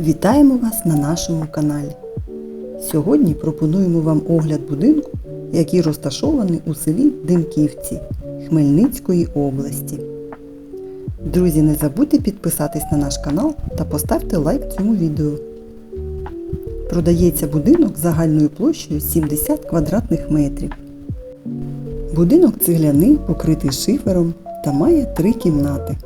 Вітаємо вас на нашому каналі. Сьогодні пропонуємо вам огляд будинку, який розташований у селі Димківці Хмельницької області. Друзі, не забудьте підписатись на наш канал та поставте лайк цьому відео. Продається будинок загальною площею 70 квадратних метрів. Будинок цегляний, покритий шифером та має три кімнати.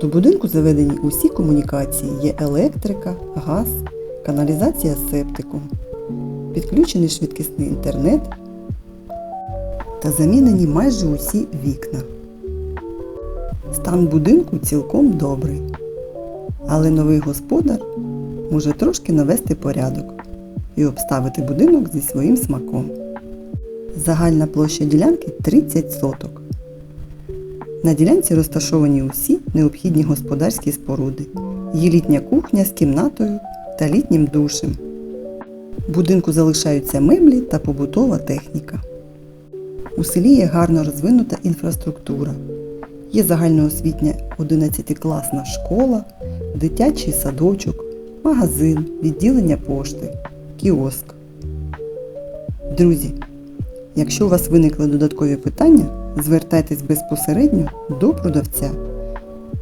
До будинку заведені усі комунікації. Є електрика, газ, каналізація з септиком, підключений швидкісний інтернет та замінені майже усі вікна. Стан будинку цілком добрий, але новий господар може трошки навести порядок і обставити будинок зі своїм смаком. Загальна площа ділянки 30 соток. На ділянці розташовані усі необхідні господарські споруди. Є літня кухня з кімнатою та літнім душем. В будинку залишаються меблі та побутова техніка. У селі є гарно розвинута інфраструктура. Є загальноосвітня 11-класна школа, дитячий садочок, магазин, відділення пошти, кіоск. Друзі, якщо у вас виникли додаткові питання, звертайтесь безпосередньо до продавця.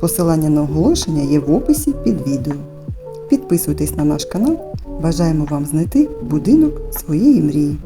Посилання на оголошення є в описі під відео. Підписуйтесь на наш канал. Бажаємо вам знайти будинок своєї мрії.